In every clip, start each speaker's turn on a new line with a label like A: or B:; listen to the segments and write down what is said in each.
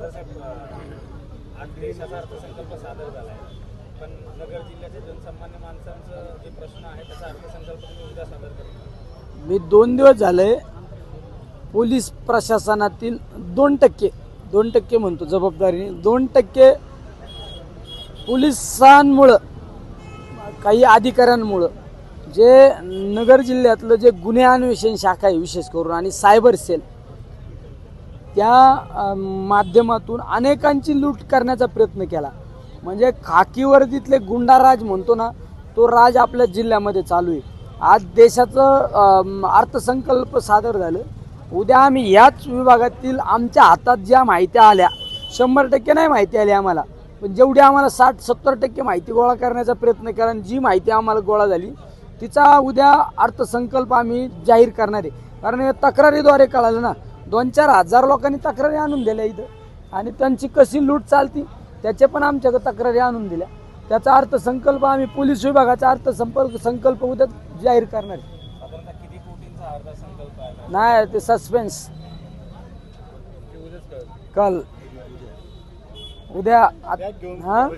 A: साहेब आज देशाचा अर्थसंकल्प सादर झाला आहे पण नगर जिल्ह्याच्या जनसामान्य माणसांचं जे प्रश्न आहे त्याचा अर्थसंकल्प तुम्ही उद्या सादर करणार
B: मी दोन दिवस झाले पोलीस प्रशासनातील दोन टक्के दोन टक्के म्हणतो जबाबदारीने दोन टक्के पोलिसांमुळं काही अधिकाऱ्यांमुळं जे नगर जिल्ह्यातलं जे गुन्हे अन्वेषण शाखा आहे विशेष करून आणि सायबर सेल त्या माध्यमातून अनेकांची लूट करण्याचा प्रयत्न केला. म्हणजे खाकी वर्दीतले गुंडाराज म्हणतो ना तो राज आपल्या जिल्ह्यामध्ये चालू आहे. आज देशाचं अर्थसंकल्प सादर झालं. उद्या आम्ही याच विभागातील आमच्या हातात ज्या माहित्या आल्या शंभर टक्के नाही माहिती आली आम्हाला पण जेवढी आम्हाला साठ सत्तर टक्के माहिती गोळा करण्याचा प्रयत्न केला आणि जी माहिती आम्हाला गोळा झाली तिचा उद्या अर्थसंकल्प आम्ही जाहीर करणार आहे. कारण तक्रारीद्वारे कळालं ना दोन चार हजार लोकांनी तक्रारी आणून दिल्या इथं. आणि त्यांची कशी लूट चालती त्याचे पण आमच्याकडे तक्रारी आणून दिल्या. त्याचा अर्थसंकल्प आम्ही पोलीस विभागाचा अर्थसंपर्क संकल्प उद्या जाहीर करणार. आहे
A: साधारणतः किती कोटींचा अर्थसंकल्प आहे?
B: नाही ते सस्पेन्स. कल. उद्या आत- हा?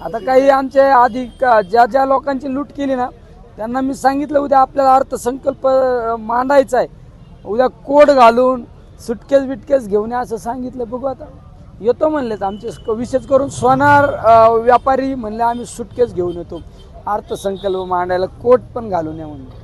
B: आता काही आमचे आधी क- ज्या ज्या लोकांची लूट केली ना त्यांना मी सांगितलं उद्या आपल्याला अर्थसंकल्प मांडायचा आहे. उद्या कोट घालून सुटकेस बिटकेस घेऊन या असं सांगितलं. बघू आता. येतो म्हणलेत आमचे विशेष करून सोनार व्यापारी म्हणले आम्ही सुटकेस घेऊन येतो. अर्थसंकल्प मांडायला कोट पण घालून या म्हणले.